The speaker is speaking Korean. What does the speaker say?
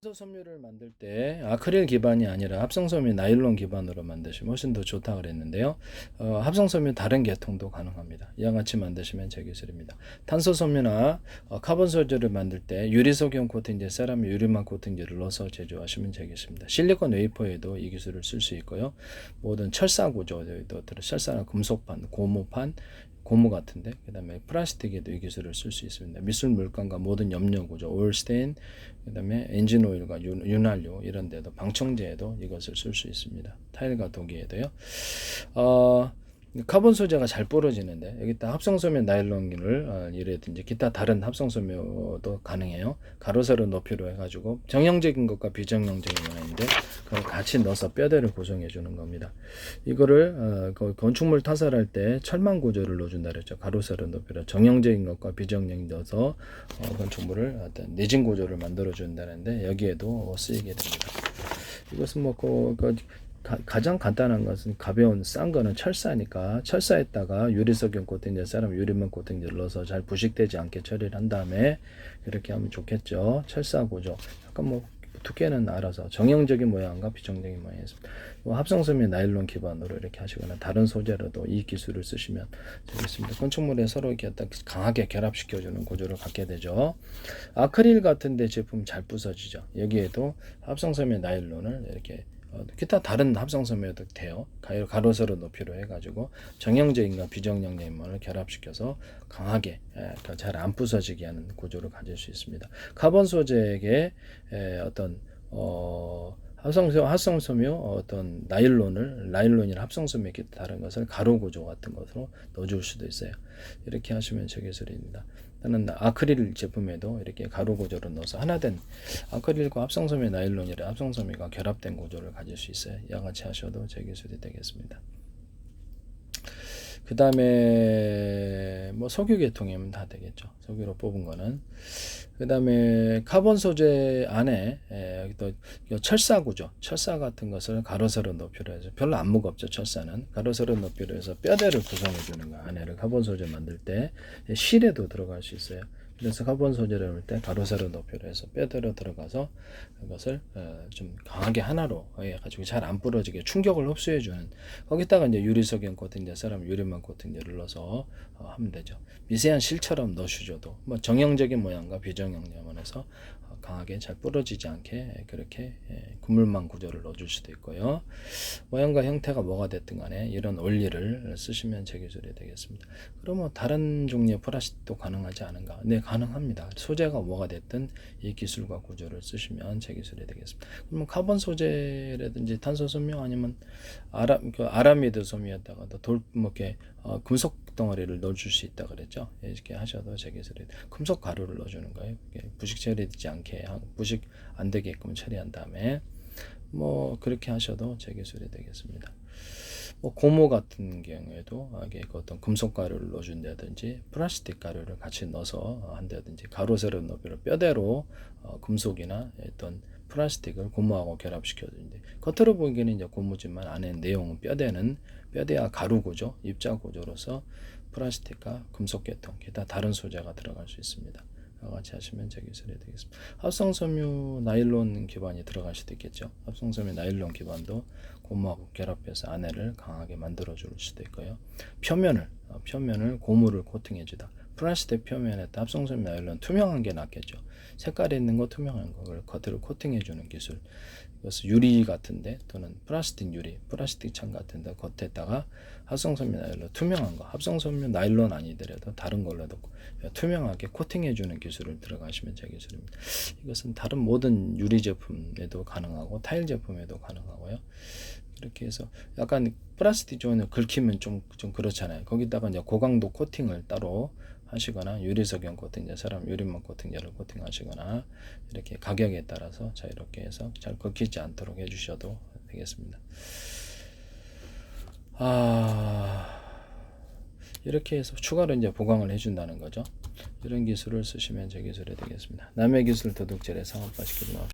탄소 섬유를 만들 때 아크릴 기반이 아니라 합성 섬유 나일론 기반으로 만드시면 훨씬 더 좋다 그랬는데요. 어, 합성 섬유 다른 계통도 가능합니다. 이와 같이 만드시면 제 기술입니다. 탄소 섬유나 어, 카본 소재를 만들 때 유리 소경 코팅제, 세라믹 유리막 코팅제를 넣어서 제조하시면 되겠습니다. 실리콘 웨이퍼에도 이 기술을 쓸 수 있고요. 모든 철사 구조에도 철사나 금속판, 고무판 고무 같은데 그 다음에 플라스틱에도 이 기술을 쓸 수 있습니다. 미술 물감과 모든 염료 구조, 오일 스테인, 그 다음에 엔진 오일과 윤, 윤활유 이런 데도 방청제에도 이것을 쓸 수 있습니다. 타일과 도기에도요. 어, 카본 소재가 잘 부러지는데 여기다 합성소면 나일론을 어, 이라든지 기타 다른 합성소묘도 가능해요. 가로세로 높이로 해가지고 정형적인 것과 비정형적인 거인데 그걸 같이 넣어서 뼈대를 구성해 주는 겁니다. 이거를 어, 그 건축물 타설할 때 철망 구조를 넣어준다 그랬죠. 가로세로 높이로 정형적인 것과 비정형이 넣어서 어, 건축물을 어떤 내진 구조를 만들어 준다는데 여기에도 쓰이게 됩니다. 이것은 뭐 그, 그 가, 가장 간단한 것은 가벼운 싼 거는 철사니까 철사에다가 유리석용 코팅제 사람 유리면 코팅제를 넣어서 잘 부식되지 않게 처리를 한 다음에 이렇게 하면 좋겠죠. 철사 구조. 약간 뭐 두께는 알아서 정형적인 모양과 비정형적인 모양이 있습니다. 뭐 합성섬유 나일론 기반으로 이렇게 하시거나 다른 소재로도 이 기술을 쓰시면 되겠습니다. 건축물에 서로 이렇게 딱 강하게 결합시켜주는 구조를 갖게 되죠. 아크릴 같은데 제품 잘 부서지죠. 여기에도 합성섬유 나일론을 이렇게 어, 기타 다른 합성섬유도 돼요. 가로- 가로세로 높이로 해가지고 정형적인과 비정형적인 면을 결합시켜서 강하게 그러니까 잘안 부서지게 하는 구조를 가질 수 있습니다. 카본 소재에게 에, 어떤 어, 합성섬 합성섬유 어떤 나일론을 나일론이나 합성섬유 기타 다른 것을 가로 구조 같은 것으로 넣어줄 수도 있어요. 이렇게 하시면 제 기술입니다. 또는 아크릴 제품에도 이렇게 가로 구조를 넣어서 하나된 아크릴과 합성섬유 나일론이라 합성섬유가 결합된 구조를 가질 수 있어요. 이와 같이 하셔도 제 기술이 되겠습니다. 그 다음에 뭐 석유 계통이면 다 되겠죠. 석유로 뽑은 거는 그 다음에 카본 소재 안에 에, 또 이거 철사 구조, 철사 같은 것을 가로세로 높이로 해서 별로 안 무겁죠. 철사는 가로세로 높이로 해서 뼈대를 구성해 주는 거 안에를 카본 소재 만들 때 실에도 들어갈 수 있어요. 그래서 카본 소재를 넣을 때 가로 세로 높이로 해서 뼈대로 들어가서 그것을 어, 좀 강하게 하나로 해가지고 잘 안 부러지게 충격을 흡수해 주는 거기다가 이제 유리석연 코팅제, 사람 유리만 코팅제를 넣어서 어, 하면 되죠. 미세한 실처럼 넣으셔도 뭐 정형적인 모양과 비정형모양에서 어, 강하게 잘 부러지지 않게 그렇게 예, 그물망 구조를 넣어줄 수도 있고요. 모양과 형태가 뭐가 됐든 간에 이런 원리를 쓰시면 제 기술이 되겠습니다. 그러면 다른 종류의 플라스틱도 가능하지 않은가? 네, 가능합니다. 소재가 뭐가 됐든 이 기술과 구조를 쓰시면 제 기술이 되겠습니다. 그러면 카본 소재라든지 탄소 섬유 아니면 아라, 그 아라미드 섬유에다가 돌, 뭐 이렇게 어, 금속 덩어리를 넣어줄 수 있다 그랬죠. 이렇게 하셔도 제 기술이 금속 가루를 넣어주는 거예요. 부식 처리되지 않게 하- 부식 안 되게끔 처리한 다음에 뭐 그렇게 하셔도 제 기술이 되겠습니다. 뭐 고무 같은 경우에도 이게 그 어떤 금속 가루를 넣어준다든지 플라스틱 가루를 같이 넣어서 한다든지 가로세로 높이로 뼈대로 어, 금속이나 어떤 플라스틱을 고무하고 결합시켜주는데 겉으로 보기에는 이제 고무지만 안에 내용은 뼈대는 뼈대와 가루 구조, 입자 구조로서 플라스틱과 금속 계통, 기타 다른 소재가 들어갈 수 있습니다. 같이 하시면 제 기술이 되겠습니다. 합성섬유 나일론 기반이 들어갈 수도 있겠죠. 합성섬유 나일론 기반도 고무하고 결합해서 안에를 강하게 만들어 줄 수도 있고요. 표면을 어, 표면을 고무를 코팅해 주다. 플라스틱 표면에다 합성섬유 나일론 투명한 게 낫겠죠. 색깔이 있는 거 투명한 거를 겉으로 코팅해 주는 기술. 이것은 유리 같은데 또는 플라스틱 유리, 플라스틱 창 같은데 겉에다가 합성섬유 나일론 투명한 거, 합성섬유 나일론 아니더라도 다른 걸로도 투명하게 코팅해 주는 기술을 들어가시면 제 기술입니다. 이것은 다른 모든 유리 제품에도 가능하고 타일 제품에도 가능하고요. 이렇게 해서 약간 플라스틱 존을 긁히면 좀, 좀 그렇잖아요. 거기다가 이제 고강도 코팅을 따로 하시거나 유리석연 코팅제, 사람 유리막 코팅제를 코팅하시거나 이렇게 가격에 따라서 자유롭게 해서 잘 긁히지 않도록 해주셔도 되겠습니다. 아 이렇게 해서 추가로 이제 보강을 해준다는 거죠. 이런 기술을 쓰시면 제 기술이 되겠습니다. 남의 기술 도둑질에 상업화 시키지 마.